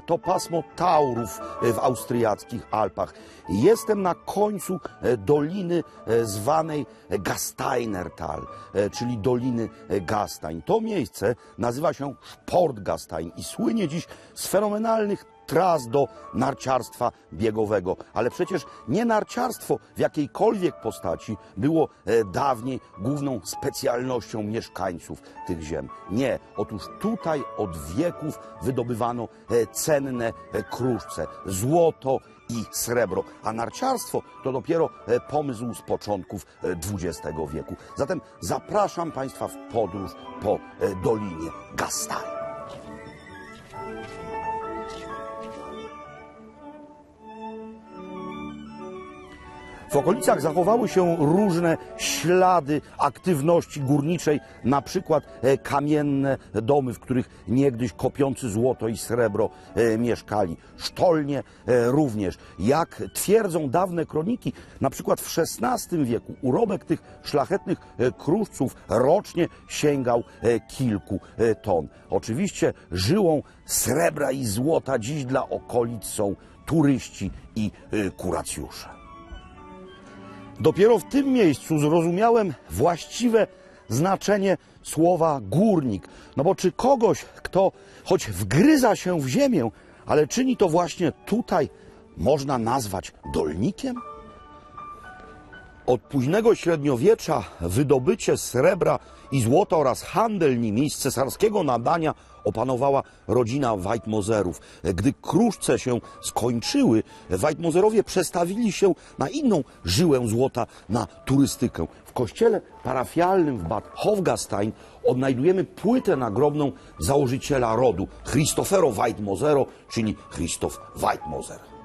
to pasmo Taurów e, w austriackich Alpach. Jestem na końcu e, doliny e, zwanej Gasteinertal, czyli Doliny Gastein. To miejsce nazywa się Sportgastein i słynie dziś z fenomenalnych tras do narciarstwa biegowego. Ale przecież nie narciarstwo w jakiejkolwiek postaci było e, dawniej główną specjalnością mieszkańców tych ziem. Nie. Otóż tutaj od wieków wydobywano e, cenne e, kruszce, złoto i srebro, a narciarstwo to dopiero pomysł z początków XX wieku. Zatem zapraszam Państwa w podróż po Dolinie Gastein. W okolicach zachowały się różne ślady aktywności górniczej, na przykład e, kamienne domy, w których niegdyś kopiący złoto i srebro e, mieszkali. Sztolnie e, również. Jak twierdzą dawne kroniki, na przykład w XVI wieku urobek tych szlachetnych kruszców rocznie sięgał kilku ton. Oczywiście żyłą srebra i złota dziś dla okolic są turyści i kuracjusze. Dopiero w tym miejscu zrozumiałem właściwe znaczenie słowa górnik. No bo czy kogoś, kto choć wgryza się w ziemię, ale czyni to właśnie tutaj, można nazwać dolnikiem? Od późnego średniowiecza wydobycie srebra i złota oraz handel nimi z cesarskiego nadania opanowała rodzina Weitmozerów. Gdy kruszce się skończyły, Weitmozerowie przestawili się na inną żyłę złota, na turystykę. W kościele parafialnym w Bad Hofgastein odnajdujemy płytę nagrobną założyciela rodu, Christofero Weitmozero, czyli Christoph Weitmoser.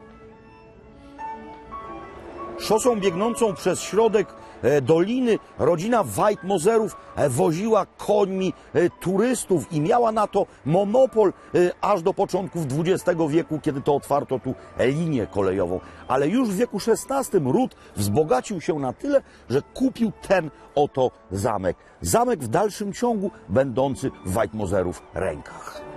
Szosą biegnącą przez środek e, doliny rodzina Weitmozerów e, woziła końmi e, turystów i miała na to monopol aż do początków XX wieku, kiedy to otwarto tu linię kolejową. Ale już w wieku XVI ród wzbogacił się na tyle, że kupił ten oto zamek. Zamek w dalszym ciągu będący w rękach.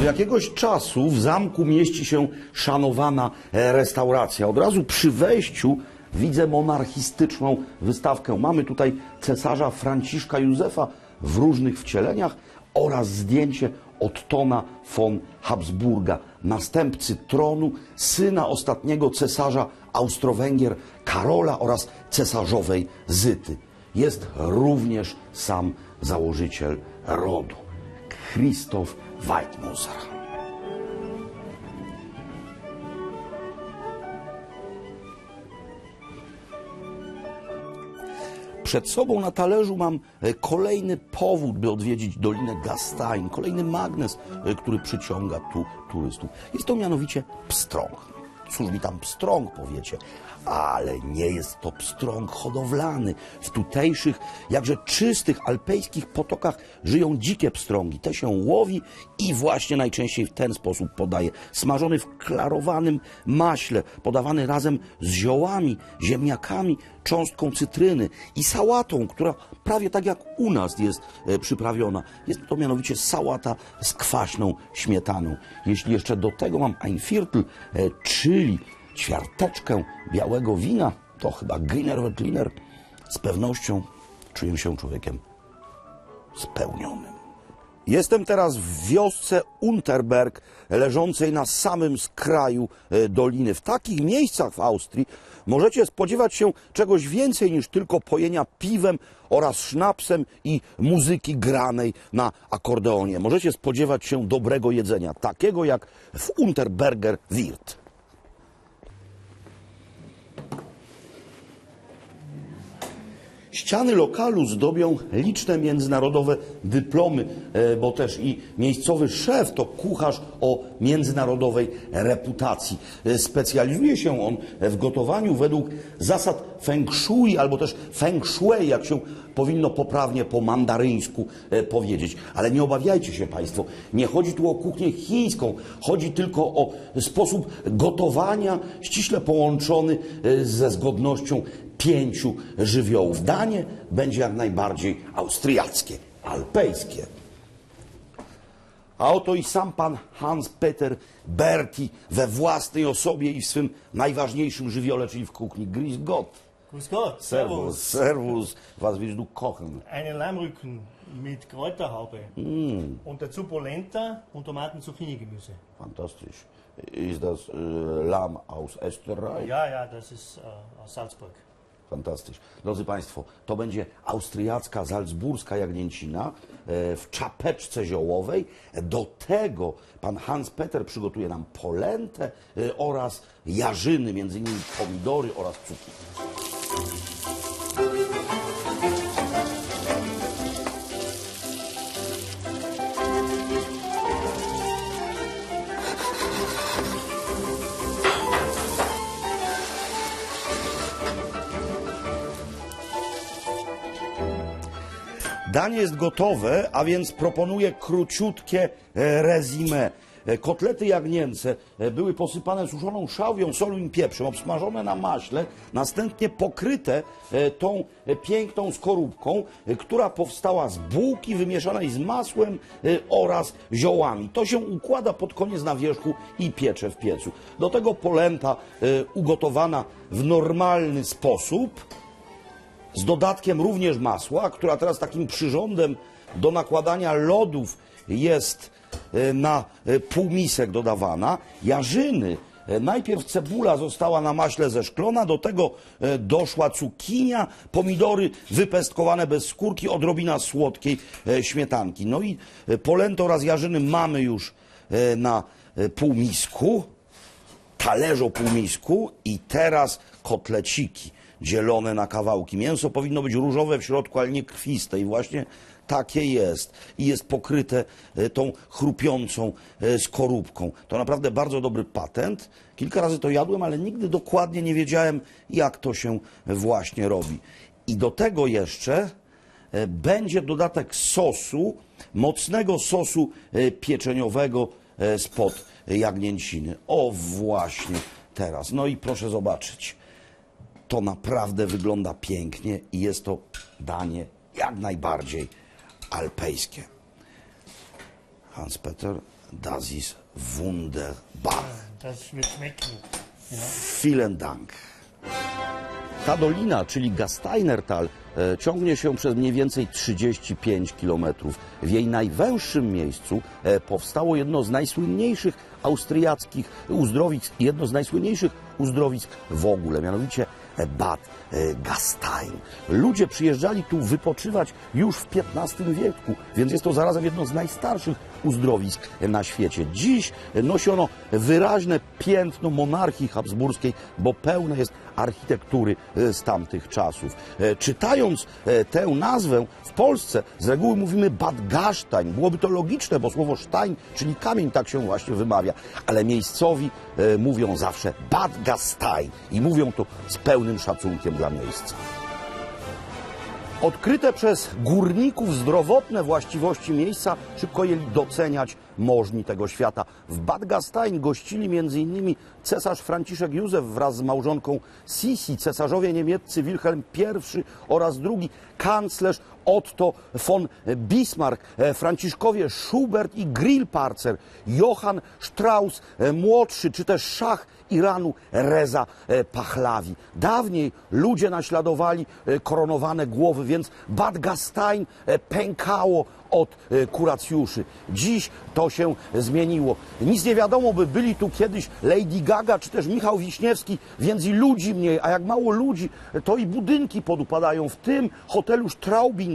Od jakiegoś czasu w zamku mieści się szanowana e, restauracja. Od razu przy wejściu widzę monarchistyczną wystawkę. Mamy tutaj cesarza Franciszka Józefa w różnych wcieleniach oraz zdjęcie Ottona von Habsburga, następcy tronu, syna ostatniego cesarza Austro-Węgier Karola oraz cesarzowej Zyty. Jest również sam założyciel rodu. Christoph Weitmoser. Przed sobą na talerzu mam e, kolejny powód, by odwiedzić Dolinę Gastein, kolejny magnes, e, który przyciąga tu turystów. Jest to mianowicie pstrąg. Cóż mi tam pstrąg powiecie, ale nie jest to pstrąg hodowlany. W tutejszych, jakże czystych alpejskich potokach żyją dzikie pstrągi. Te się łowi i właśnie najczęściej w ten sposób podaje. Smażony w klarowanym maśle, podawany razem z ziołami, ziemniakami, cząstką cytryny i sałatą, która prawie tak jak u nas jest e, przyprawiona. Jest to mianowicie sałata z kwaśną śmietaną. Jeśli jeszcze do tego mam einviertel, e, czyli ćwiarteczkę białego wina, to chyba Griner Wettliner z pewnością czuję się człowiekiem spełnionym. Jestem teraz w wiosce Unterberg, leżącej na samym skraju e, doliny. W takich miejscach w Austrii możecie spodziewać się czegoś więcej niż tylko pojenia piwem oraz sznapsem i muzyki granej na akordeonie. Możecie spodziewać się dobrego jedzenia, takiego jak w Unterberger Wirt. Ściany lokalu zdobią liczne międzynarodowe dyplomy, e, bo też i miejscowy szef to kucharz o międzynarodowej reputacji. E, Specjalizuje się on w gotowaniu według zasad feng shui albo też feng shui, jak się powinno poprawnie po mandaryńsku e, powiedzieć. Ale nie obawiajcie się Państwo, nie chodzi tu o kuchnię chińską, chodzi tylko o sposób gotowania ściśle połączony ze zgodnością pięciu żywiołów. Danie będzie jak najbardziej austriackie, alpejskie. A oto i sam pan Hans-Peter Berti we własnej osobie i w swym najważniejszym żywiole, czyli w kuchni Gris Gott. Grüß Gott, Servus, servus, was willst du kochen? Einen Lammrücken mit Kräuterhaube und dazu Polenta und Tomaten-Zucchini-Gemüse. Fantastisch. Ist das äh, Lamm aus Österreich? Ja, ja, das ist äh, aus Salzburg. Fantastycznie. Drodzy Państwo, to będzie austriacka, salzburska jagnięcina e, w czapeczce ziołowej. Do tego pan Hans Peter przygotuje nam polentę e, oraz jarzyny, między innymi pomidory oraz cukinie. Danie jest gotowe, a więc proponuję króciutkie e, resume. E, Kotlety jagnięce e, były posypane suszoną szałwią, solą i pieprzem, obsmażone na maśle, następnie pokryte tą piękną skorupką, która powstała z bułki wymieszanej z masłem oraz ziołami. To się układa pod koniec na wierzchu i piecze w piecu. Do tego polenta ugotowana w normalny sposób z dodatkiem również masła, która teraz takim przyrządem do nakładania lodów jest e, na e, półmisek dodawana. Jarzyny. e, Najpierw cebula została na maśle zeszklona, do tego doszła cukinia, pomidory wypestkowane bez skórki, odrobina słodkiej śmietanki. No i polentę oraz jarzyny mamy już na półmisku talerzu półmisku i teraz kotleciki dzielone na kawałki. Mięso powinno być różowe w środku, ale nie krwiste i właśnie takie jest. I jest pokryte e, tą chrupiącą e, skorupką. To naprawdę bardzo dobry patent. Kilka razy to jadłem, ale nigdy dokładnie nie wiedziałem, jak to się właśnie robi. I do tego jeszcze e, będzie dodatek sosu, mocnego sosu pieczeniowego spod jagnięciny. O właśnie teraz. No i proszę zobaczyć. To naprawdę wygląda pięknie i jest to danie jak najbardziej alpejskie. Hans-Peter, das ist wunderbar. Das wird schmecken. Vielen Dank. Ta dolina, czyli Gasteinertal, e, ciągnie się przez mniej więcej 35 kilometrów. W jej najwęższym miejscu e, powstało jedno z najsłynniejszych austriackich uzdrowisk, jedno z najsłynniejszych uzdrowisk w ogóle, mianowicie Bad e, Gastein. Ludzie przyjeżdżali tu wypoczywać już w XV wieku, więc jest to zarazem jedno z najstarszych uzdrowisk na świecie. Dziś nosi ono wyraźne piętno monarchii habsburskiej, bo pełne jest architektury e, z tamtych czasów. E, Czytając e, tę nazwę w Polsce z reguły mówimy Bad Gastein. Byłoby to logiczne, bo słowo Stein, czyli kamień, tak się właśnie wymawia. Ale miejscowi mówią zawsze Bad Gastein i mówią to z pełnym szacunkiem dla miejsca. Odkryte przez górników zdrowotne właściwości miejsca szybko jęli doceniać możni tego świata. W Bad Gastein gościli m.in. cesarz Franciszek Józef wraz z małżonką Sisi, cesarzowie niemieccy Wilhelm I oraz drugi kanclerz Otto von Bismarck, e, Franciszkowie Schubert i Grillparzer, Johann Strauss e, młodszy, czy też szach Iranu Reza e, Pahlavi. Dawniej ludzie naśladowali koronowane głowy, więc Bad Gastein pękało od kuracjuszy. Dziś to się zmieniło. Nic nie wiadomo, by byli tu kiedyś Lady Gaga czy też Michał Wiśniewski, więc i ludzi mniej, a jak mało ludzi, to i budynki podupadają. W tym hotelu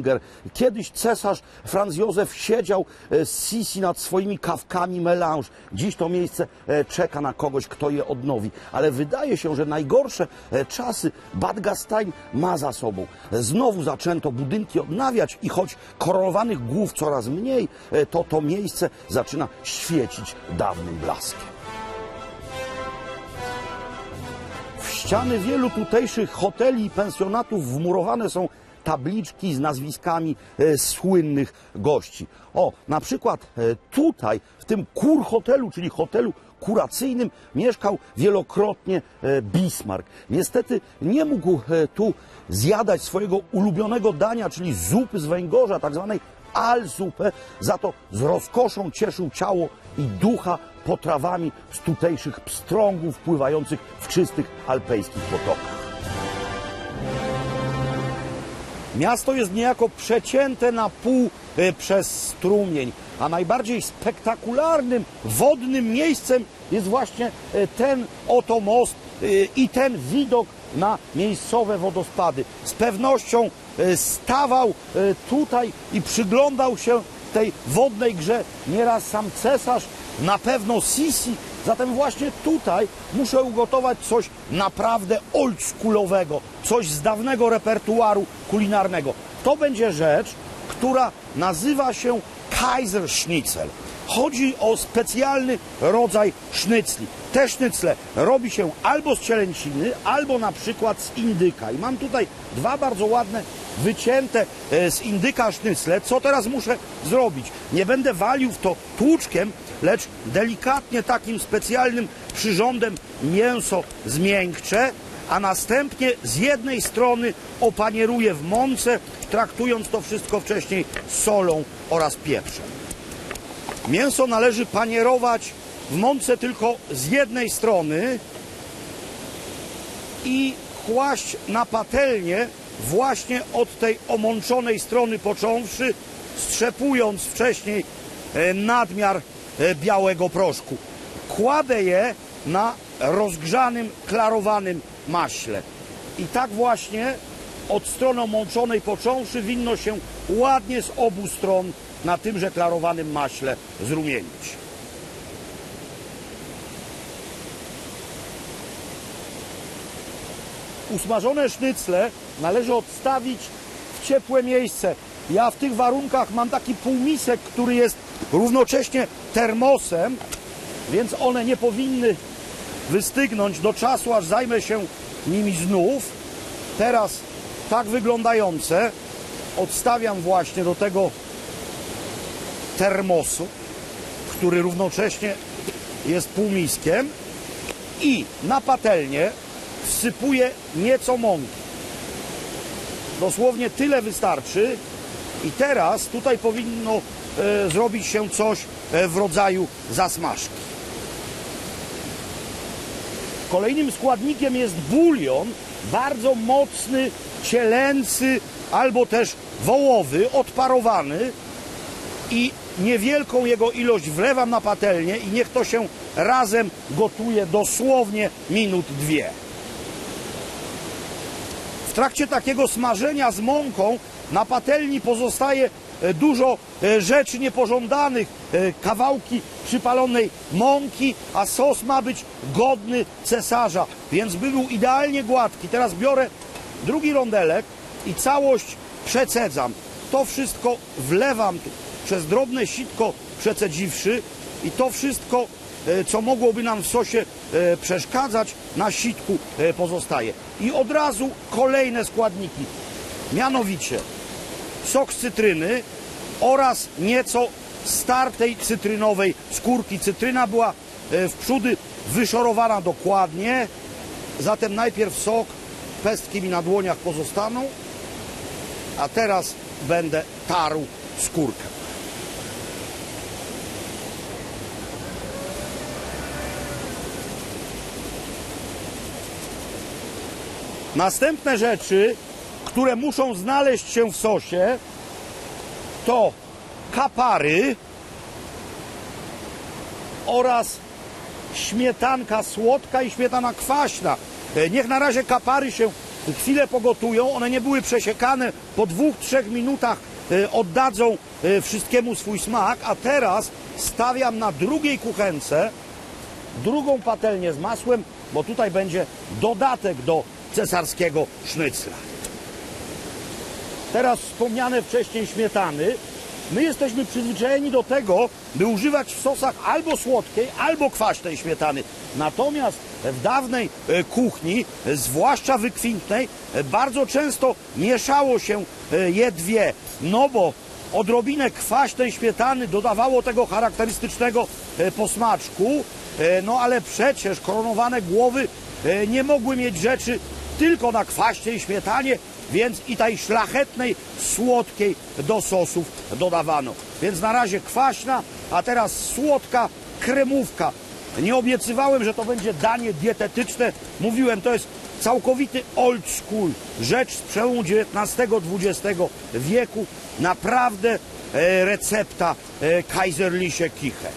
Straubinger kiedyś cesarz Franz Józef siedział e, z Sisi nad swoimi kawkami melange. Dziś to miejsce e, czeka na kogoś, kto je odnowi. Ale wydaje się, że najgorsze e, czasy Bad Gastein ma za sobą. Znowu zaczęto budynki odnawiać i choć koronowanych głów coraz mniej, to to miejsce zaczyna świecić dawnym blaskiem. Ściany wielu tutejszych hoteli i pensjonatów wmurowane są tabliczki z nazwiskami e, słynnych gości. O, na przykład e, tutaj, w tym kur hotelu, czyli hotelu kuracyjnym, mieszkał wielokrotnie e, Bismarck. Niestety nie mógł tu zjadać swojego ulubionego dania, czyli zupy z węgorza, tak zwanej alzupę, za to z rozkoszą cieszył ciało i ducha potrawami z tutejszych pstrągów pływających w czystych alpejskich potokach. Miasto jest niejako przecięte na pół e, przez strumień, a najbardziej spektakularnym wodnym miejscem jest właśnie e, ten oto most e, i ten widok na miejscowe wodospady. Z pewnością stawał tutaj i przyglądał się tej wodnej grze nieraz sam cesarz, na pewno Sisi. Zatem właśnie tutaj muszę ugotować coś naprawdę oldschoolowego, coś z dawnego repertuaru kulinarnego. To będzie rzecz, która nazywa się Kaiserschnitzel. Chodzi o specjalny rodzaj sznycli. Te sznycle robi się albo z cielęciny, albo na przykład z indyka. I mam tutaj dwa bardzo ładne, wycięte e, z indyka sznycle. Co teraz muszę zrobić? Nie będę walił w to tłuczkiem, lecz delikatnie takim specjalnym przyrządem mięso zmiękczę, a następnie z jednej strony opanieruję w mące, traktując to wszystko wcześniej solą oraz pieprzem. Mięso należy panierować w mące tylko z jednej strony i kłaść na patelnię właśnie od tej omączonej strony począwszy, strzepując wcześniej e, nadmiar e, białego proszku. Kładę je na rozgrzanym, klarowanym maśle. I tak właśnie od strony omączonej począwszy winno się ładnie z obu stron na tymże klarowanym maśle zrumienić. Usmażone sznycle należy odstawić w ciepłe miejsce. Ja w tych warunkach mam taki półmisek, który jest równocześnie termosem, więc one nie powinny wystygnąć do czasu, aż zajmę się nimi znów. Teraz tak wyglądające odstawiam właśnie do tego termosu, który równocześnie jest półmiskiem i na patelnię wsypuję nieco mąki. Dosłownie tyle wystarczy i teraz tutaj powinno e, zrobić się coś e, w rodzaju zasmażki. Kolejnym składnikiem jest bulion, bardzo mocny, cielęcy albo też wołowy, odparowany i niewielką jego ilość wlewam na patelnię i niech to się razem gotuje dosłownie minut dwie. W trakcie takiego smażenia z mąką na patelni pozostaje e, dużo e, rzeczy niepożądanych, e, kawałki przypalonej mąki, a sos ma być godny cesarza, więc by był idealnie gładki. Teraz biorę drugi rondelek i całość przecedzam. To wszystko wlewam przez drobne sitko przecedziwszy i to wszystko, e, co mogłoby nam w sosie e, przeszkadzać, na sitku e, pozostaje. I od razu kolejne składniki, mianowicie sok z cytryny oraz nieco startej cytrynowej skórki. Cytryna była w przódy wyszorowana dokładnie, zatem najpierw sok, pestki mi na dłoniach pozostaną, a teraz będę tarł skórkę. Następne rzeczy, które muszą znaleźć się w sosie, to kapary, oraz śmietanka słodka i śmietana kwaśna. E, Niech na razie kapary się chwilę pogotują. One nie były przesiekane. Po dwóch, trzech minutach e, oddadzą e, wszystkiemu swój smak. A teraz stawiam na drugiej kuchence drugą patelnię z masłem, bo tutaj będzie dodatek do cesarskiego sznycla. Teraz wspomniane wcześniej śmietany. My jesteśmy przyzwyczajeni do tego, by używać w sosach albo słodkiej, albo kwaśnej śmietany. Natomiast w dawnej e, kuchni, zwłaszcza wykwintnej, e, bardzo często mieszało się e, je dwie. No bo odrobinę kwaśnej śmietany dodawało tego charakterystycznego posmaczku. No ale przecież koronowane głowy nie mogły mieć rzeczy tylko na kwaśnej śmietanie, więc i tej szlachetnej, słodkiej do sosów dodawano. Więc na razie kwaśna, a teraz słodka kremówka. Nie obiecywałem, że to będzie danie dietetyczne. Mówiłem, to jest całkowity old school. Rzecz z przełomu XIX-XX wieku. Naprawdę e, recepta e, Kaiserliche Kiche.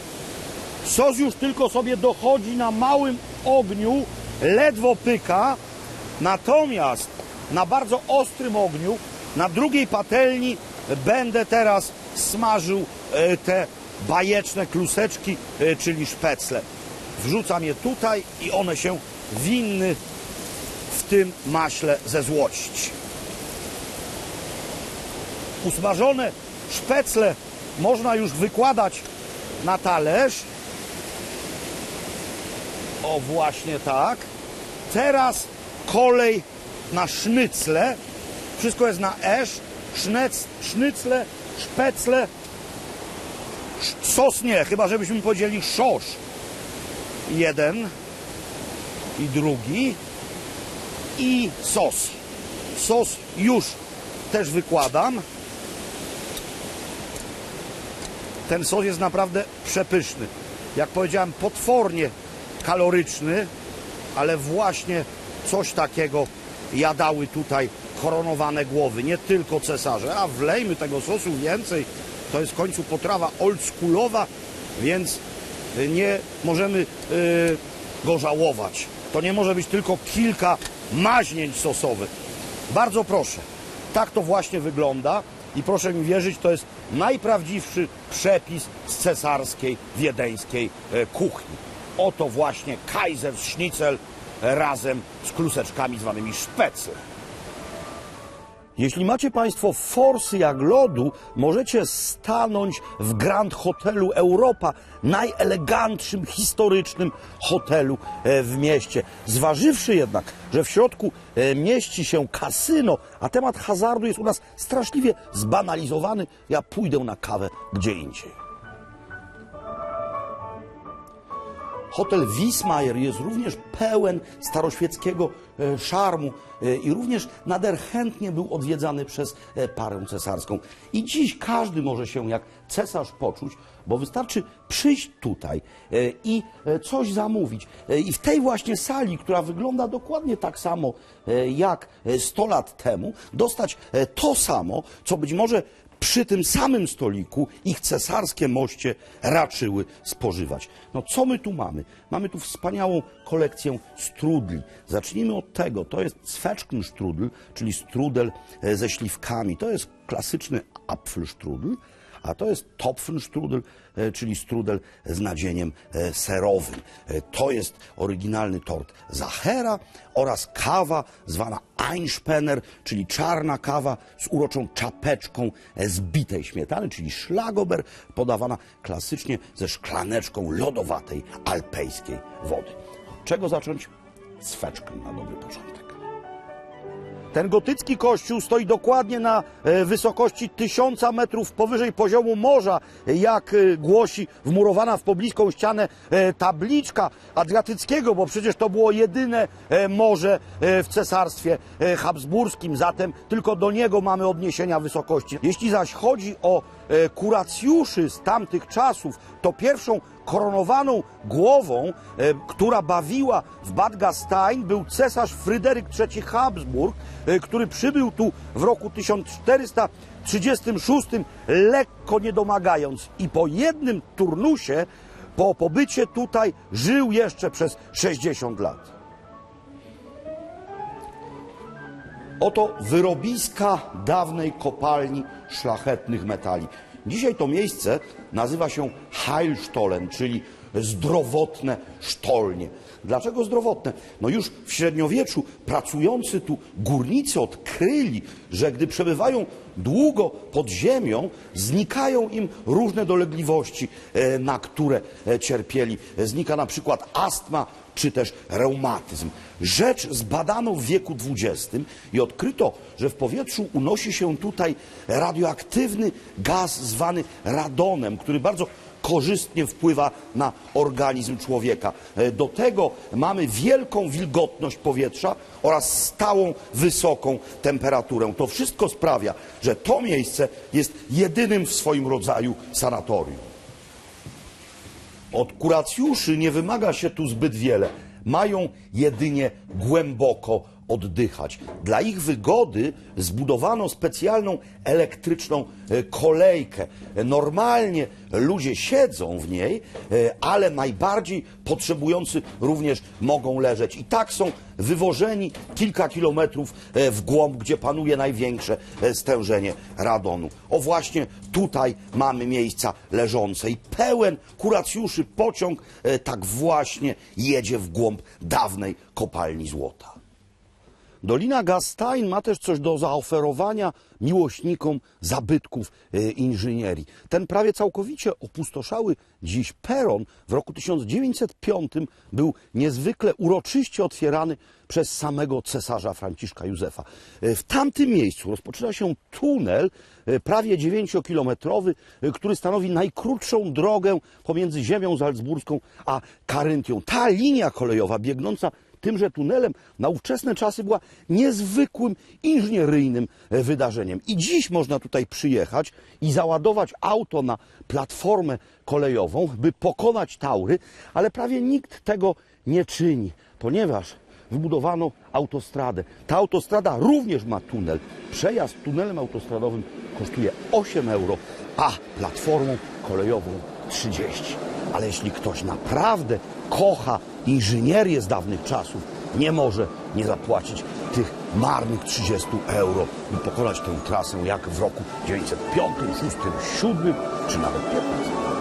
Sos już tylko sobie dochodzi na małym ogniu, ledwo pyka, natomiast na bardzo ostrym ogniu, na drugiej patelni będę teraz smażył e, te bajeczne kluseczki, e, czyli szpecle. Wrzucam je tutaj i one się winny w tym maśle ze złości. Usmażone szpecle można już wykładać na talerz. O, właśnie tak. Teraz kolej na sznycle. Wszystko jest na esz. Sznec, sznycle, szpecle. Sz- Sos nie, chyba żebyśmy powiedzieli szosz. Jeden i drugi. I sos. Sos już też wykładam. Ten sos jest naprawdę przepyszny. Jak powiedziałem, potwornie kaloryczny, ale właśnie coś takiego jadały tutaj koronowane głowy, nie tylko cesarze. A wlejmy tego sosu więcej. To jest w końcu potrawa oldschoolowa, więc y, nie możemy y, go żałować. To nie może być tylko kilka maźnięć sosowych. Bardzo proszę, tak to właśnie wygląda i proszę mi wierzyć, to jest najprawdziwszy przepis z cesarskiej, wiedeńskiej e, kuchni. Oto właśnie Kaiser Schnitzel razem z kluseczkami zwanymi szpecy. Jeśli macie Państwo forsy jak lodu, możecie stanąć w Grand Hotelu Europa, najelegantszym, historycznym hotelu e, w mieście. Zważywszy jednak, że w środku e, mieści się kasyno, a temat hazardu jest u nas straszliwie zbanalizowany, ja pójdę na kawę gdzie indziej. Hotel Wismajer jest również pełen staroświeckiego e, szarmu e, i również nader chętnie był odwiedzany przez e, parę cesarską. I dziś każdy może się jak cesarz poczuć, bo wystarczy przyjść tutaj i coś zamówić. I w tej właśnie sali, która wygląda dokładnie tak samo jak e, 100 lat temu, dostać to samo, co być może przy tym samym stoliku ich cesarskie moście raczyły spożywać. No co my tu mamy? Mamy tu wspaniałą kolekcję strudli. Zacznijmy od tego. To jest Zwetschgenstrudel, czyli strudel e, ze śliwkami. To jest klasyczny Apfelstrudel. A to jest Topfenstrudel, e, czyli strudel z nadzieniem e, serowym. E, To jest oryginalny tort Zachera oraz kawa zwana Einspenner, czyli czarna kawa z uroczą czapeczką e, z bitej śmietany, czyli szlagober, podawana klasycznie ze szklaneczką lodowatej alpejskiej wody. Od czego zacząć? Sweczkę na dobry początek. Ten gotycki kościół stoi dokładnie na e, wysokości tysiąca metrów powyżej poziomu morza, jak e, głosi wmurowana w pobliską ścianę e, tabliczka Adriatyckiego, bo przecież to było jedyne morze w cesarstwie habsburskim, zatem tylko do niego mamy odniesienia wysokości. Jeśli zaś chodzi o kuracjuszy z tamtych czasów, to pierwszą koronowaną głową, e, która bawiła w Bad Gastein, był cesarz Fryderyk III Habsburg, e, który przybył tu w roku 1436, lekko nie domagając. I po jednym turnusie po pobycie tutaj żył jeszcze przez 60 lat. Oto wyrobiska dawnej kopalni szlachetnych metali. Dzisiaj to miejsce nazywa się Heilstollen, czyli zdrowotne sztolnie. Dlaczego zdrowotne? No już w średniowieczu pracujący tu górnicy odkryli, że gdy przebywają długo pod ziemią, znikają im różne dolegliwości, e, na które e, cierpieli. Znika na przykład astma czy też reumatyzm. Rzecz zbadano w wieku XX i odkryto, że w powietrzu unosi się tutaj radioaktywny gaz zwany radonem, który bardzo korzystnie wpływa na organizm człowieka. E, Do tego mamy wielką wilgotność powietrza oraz stałą wysoką temperaturę. To wszystko sprawia, że to miejsce jest jedynym w swoim rodzaju sanatorium. Od kuracjuszy nie wymaga się tu zbyt wiele. Mają jedynie głęboko oddychać. Dla ich wygody zbudowano specjalną elektryczną e, kolejkę. Normalnie ludzie siedzą w niej, e, ale najbardziej potrzebujący również mogą leżeć. I tak są wywożeni kilka kilometrów e, w głąb, gdzie panuje największe stężenie radonu. O właśnie tutaj mamy miejsca leżące i pełen kuracjuszy pociąg tak właśnie jedzie w głąb dawnej kopalni złota. Dolina Gastein ma też coś do zaoferowania miłośnikom zabytków e, inżynierii. Ten prawie całkowicie opustoszały dziś peron w roku 1905 był niezwykle uroczyście otwierany przez samego cesarza Franciszka Józefa. E, W tamtym miejscu rozpoczyna się tunel e, prawie 9-kilometrowy, e, który stanowi najkrótszą drogę pomiędzy ziemią salzburską a Karyntią. Ta linia kolejowa biegnąca tymże tunelem na ówczesne czasy była niezwykłym inżynieryjnym e, wydarzeniem. I dziś można tutaj przyjechać i załadować auto na platformę kolejową, by pokonać Taury, ale prawie nikt tego nie czyni, ponieważ wybudowano autostradę. Ta autostrada również ma tunel. Przejazd tunelem autostradowym kosztuje 8 euro, a platformą kolejową 30. Ale jeśli ktoś naprawdę kocha inżynierię z dawnych czasów, nie może nie zapłacić tych marnych 30 euro, by pokonać tę trasę jak w roku 905, 6, 7 czy nawet 15.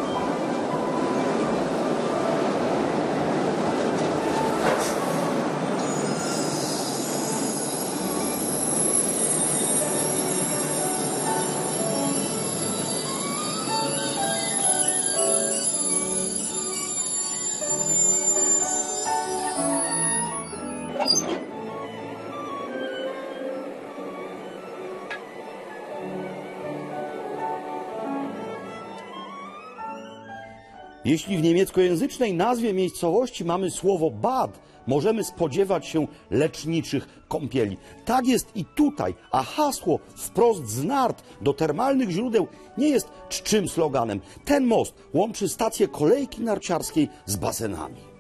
Jeśli w niemieckojęzycznej nazwie miejscowości mamy słowo bad, możemy spodziewać się leczniczych kąpieli. Tak jest i tutaj, a hasło wprost z nart do termalnych źródeł nie jest czczym sloganem. Ten most łączy stację kolejki narciarskiej z basenami.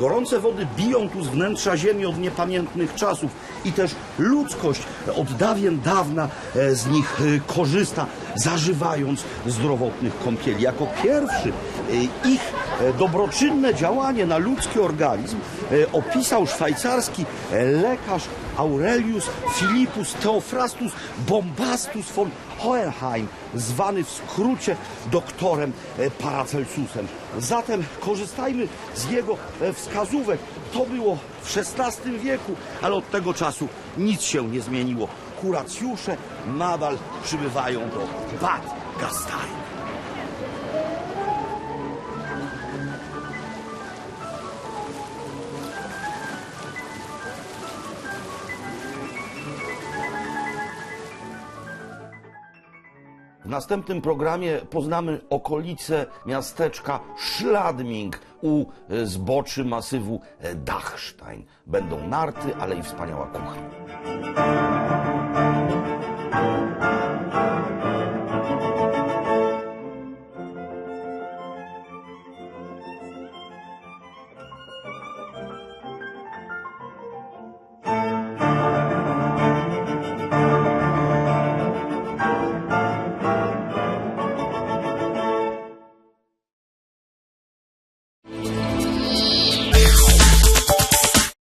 Gorące wody biją tu z wnętrza ziemi od niepamiętnych czasów i też ludzkość od dawien dawna e, z nich e, korzysta, zażywając zdrowotnych kąpieli. Jako pierwszy e, ich dobroczynne działanie na ludzki organizm opisał szwajcarski lekarz Aurelius Philippus Theophrastus Bombastus von Hohenheim, zwany w skrócie doktorem e, Paracelsusem. Zatem korzystajmy z jego e, wskazówek. To było w XVI wieku, ale od tego czasu nic się nie zmieniło. Kuracjusze nadal przybywają do Bad Gastein. W następnym programie poznamy okolice miasteczka Schladming u e, zboczy masywu e, Dachstein. Będą narty, ale i wspaniała kuchnia.